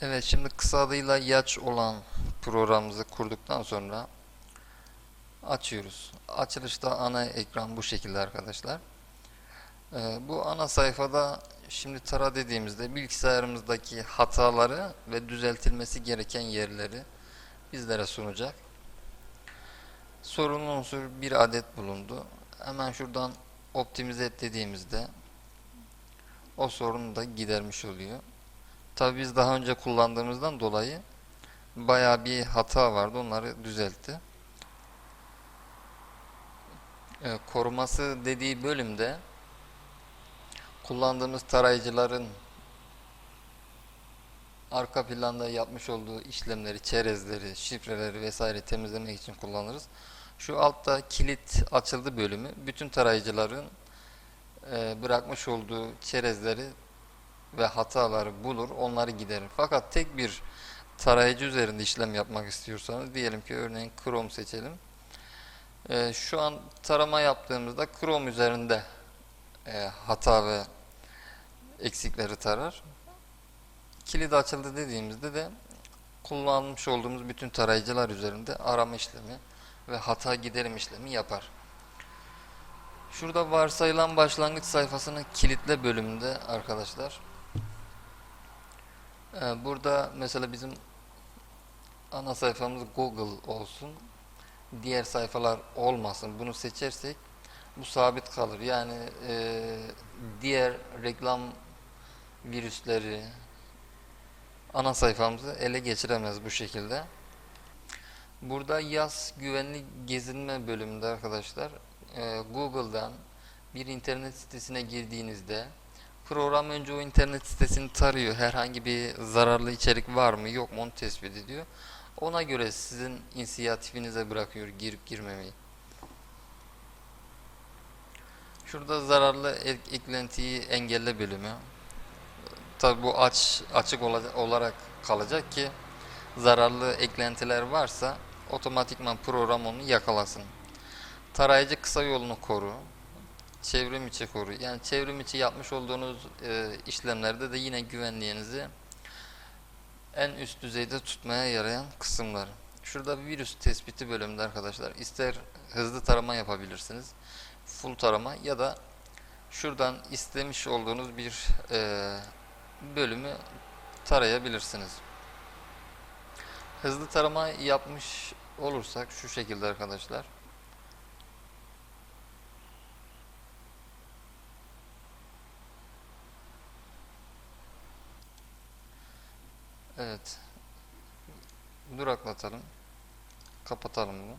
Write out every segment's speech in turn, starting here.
Evet şimdi kısa adıyla Yaç olan programımızı kurduktan sonra açıyoruz. Açılışta ana ekran bu şekilde arkadaşlar. Ee, bu ana sayfada şimdi tara dediğimizde bilgisayarımızdaki hataları ve düzeltilmesi gereken yerleri bizlere sunacak. Sorunlu unsur bir adet bulundu. Hemen şuradan optimize et dediğimizde o sorunu da gidermiş oluyor. Tabii biz daha önce kullandığımızdan dolayı bayağı bir hata vardı. Onları düzeltti. Ee, koruması dediği bölümde kullandığımız tarayıcıların arka planda yapmış olduğu işlemleri, çerezleri, şifreleri vesaire temizlemek için kullanırız. Şu altta kilit açıldı bölümü bütün tarayıcıların e, bırakmış olduğu çerezleri ve hataları bulur, onları giderir. Fakat tek bir tarayıcı üzerinde işlem yapmak istiyorsanız diyelim ki örneğin Chrome seçelim. Ee, şu an tarama yaptığımızda Chrome üzerinde e, hata ve eksikleri tarar. Kilit açıldı dediğimizde de kullanmış olduğumuz bütün tarayıcılar üzerinde arama işlemi ve hata giderim işlemi yapar. Şurada varsayılan başlangıç sayfasının kilitle bölümünde arkadaşlar Burada mesela bizim ana sayfamız Google olsun. Diğer sayfalar olmasın. Bunu seçersek bu sabit kalır. Yani e, diğer reklam virüsleri ana sayfamızı ele geçiremez bu şekilde. Burada yaz güvenli gezinme bölümünde arkadaşlar e, Google'dan bir internet sitesine girdiğinizde Program önce o internet sitesini tarıyor. Herhangi bir zararlı içerik var mı yok mu onu tespit ediyor. Ona göre sizin inisiyatifinize bırakıyor girip girmemeyi. Şurada zararlı ek- eklentiyi engelle bölümü. Tabi bu aç açık ola- olarak kalacak ki zararlı eklentiler varsa otomatikman program onu yakalasın. Tarayıcı kısa yolunu koru çevrim içi koru. Yani çevrim içi yapmış olduğunuz e, işlemlerde de yine güvenliğinizi en üst düzeyde tutmaya yarayan kısımlar. Şurada bir virüs tespiti bölümünde arkadaşlar ister hızlı tarama yapabilirsiniz. Full tarama ya da şuradan istemiş olduğunuz bir e, bölümü tarayabilirsiniz. Hızlı tarama yapmış olursak şu şekilde arkadaşlar. Evet. Duraklatalım. Kapatalım bunu.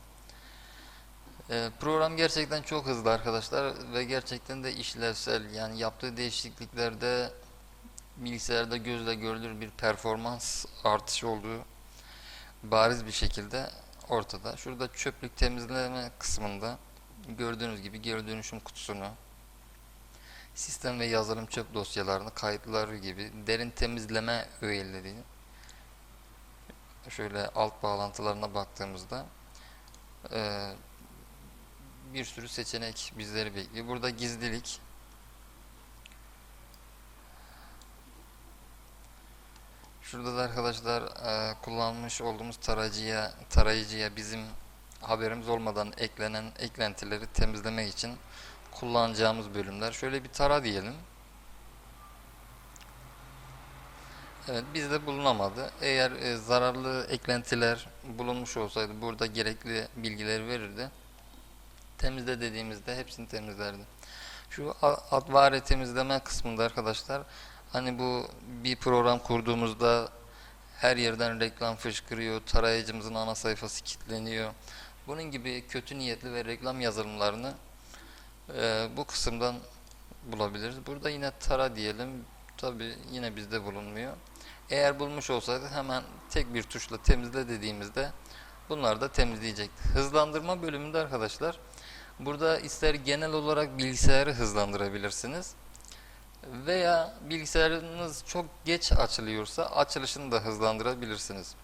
Ee, program gerçekten çok hızlı arkadaşlar ve gerçekten de işlevsel. Yani yaptığı değişikliklerde bilgisayarda gözle görülür bir performans artışı olduğu bariz bir şekilde ortada. Şurada çöplük temizleme kısmında gördüğünüz gibi geri dönüşüm kutusunu sistem ve yazılım çöp dosyalarını kayıtları gibi derin temizleme öğeleri şöyle alt bağlantılarına baktığımızda e, bir sürü seçenek bizleri bekliyor. Burada gizlilik Şurada da arkadaşlar e, kullanmış olduğumuz tarayıcıya tarayıcıya bizim haberimiz olmadan eklenen eklentileri temizlemek için kullanacağımız bölümler. Şöyle bir tara diyelim. Evet bizde bulunamadı. Eğer e, zararlı eklentiler bulunmuş olsaydı burada gerekli bilgileri verirdi. Temizle dediğimizde hepsini temizlerdi. Şu advare temizleme kısmında arkadaşlar hani bu bir program kurduğumuzda her yerden reklam fışkırıyor, tarayıcımızın ana sayfası kilitleniyor. Bunun gibi kötü niyetli ve reklam yazılımlarını e, bu kısımdan bulabiliriz. Burada yine tara diyelim. Tabi yine bizde bulunmuyor. Eğer bulmuş olsaydı hemen tek bir tuşla temizle dediğimizde bunlar da temizleyecekti. Hızlandırma bölümünde arkadaşlar burada ister genel olarak bilgisayarı hızlandırabilirsiniz veya bilgisayarınız çok geç açılıyorsa açılışını da hızlandırabilirsiniz.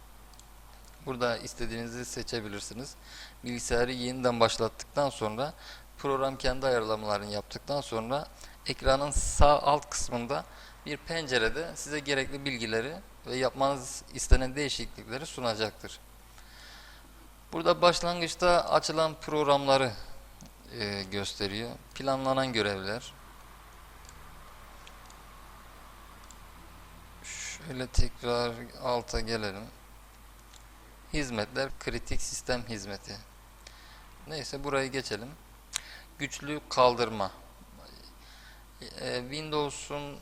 Burada istediğinizi seçebilirsiniz. Bilgisayarı yeniden başlattıktan sonra program kendi ayarlamalarını yaptıktan sonra ekranın sağ alt kısmında bir pencerede size gerekli bilgileri ve yapmanız istenen değişiklikleri sunacaktır. Burada başlangıçta açılan programları e, gösteriyor. Planlanan görevler. Şöyle tekrar alta gelelim. Hizmetler, kritik sistem hizmeti. Neyse burayı geçelim. Güçlü kaldırma. E, Windows'un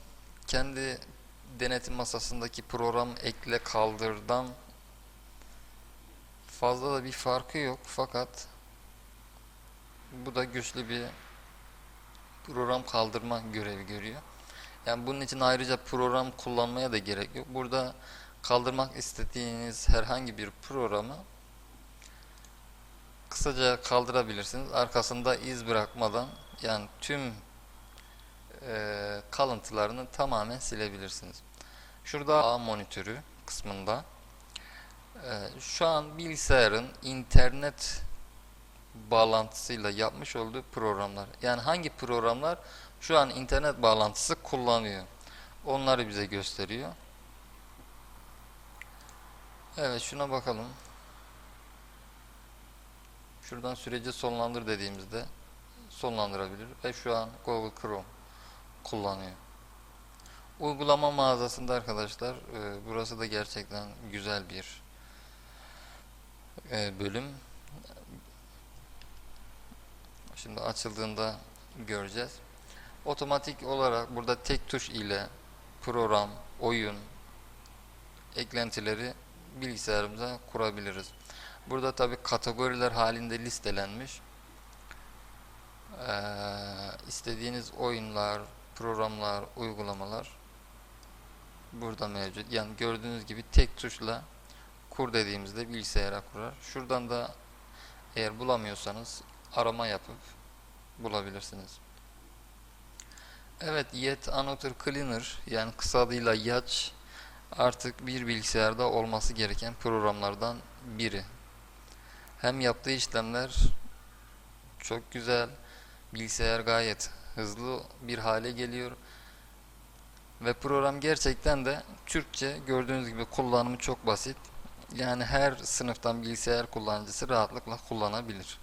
kendi denetim masasındaki program ekle kaldırdan fazla da bir farkı yok fakat bu da güçlü bir program kaldırma görevi görüyor. Yani bunun için ayrıca program kullanmaya da gerek yok. Burada kaldırmak istediğiniz herhangi bir programı kısaca kaldırabilirsiniz. Arkasında iz bırakmadan yani tüm e, kalıntılarını tamamen silebilirsiniz. Şurada A monitörü kısmında e, şu an bilgisayarın internet bağlantısıyla yapmış olduğu programlar. Yani hangi programlar şu an internet bağlantısı kullanıyor. Onları bize gösteriyor. Evet şuna bakalım. Şuradan süreci sonlandır dediğimizde sonlandırabilir ve şu an Google Chrome kullanıyor. Uygulama mağazasında arkadaşlar e, burası da gerçekten güzel bir e, bölüm. Şimdi açıldığında göreceğiz. Otomatik olarak burada tek tuş ile program, oyun, eklentileri bilgisayarımıza kurabiliriz. Burada tabi kategoriler halinde listelenmiş. Ee, istediğiniz oyunlar, programlar, uygulamalar burada mevcut. Yani gördüğünüz gibi tek tuşla kur dediğimizde bilgisayara kurar. Şuradan da eğer bulamıyorsanız arama yapıp bulabilirsiniz. Evet, Yet Another Cleaner yani kısa adıyla YAC artık bir bilgisayarda olması gereken programlardan biri. Hem yaptığı işlemler çok güzel, bilgisayar gayet hızlı bir hale geliyor ve program gerçekten de Türkçe gördüğünüz gibi kullanımı çok basit. Yani her sınıftan bilgisayar kullanıcısı rahatlıkla kullanabilir.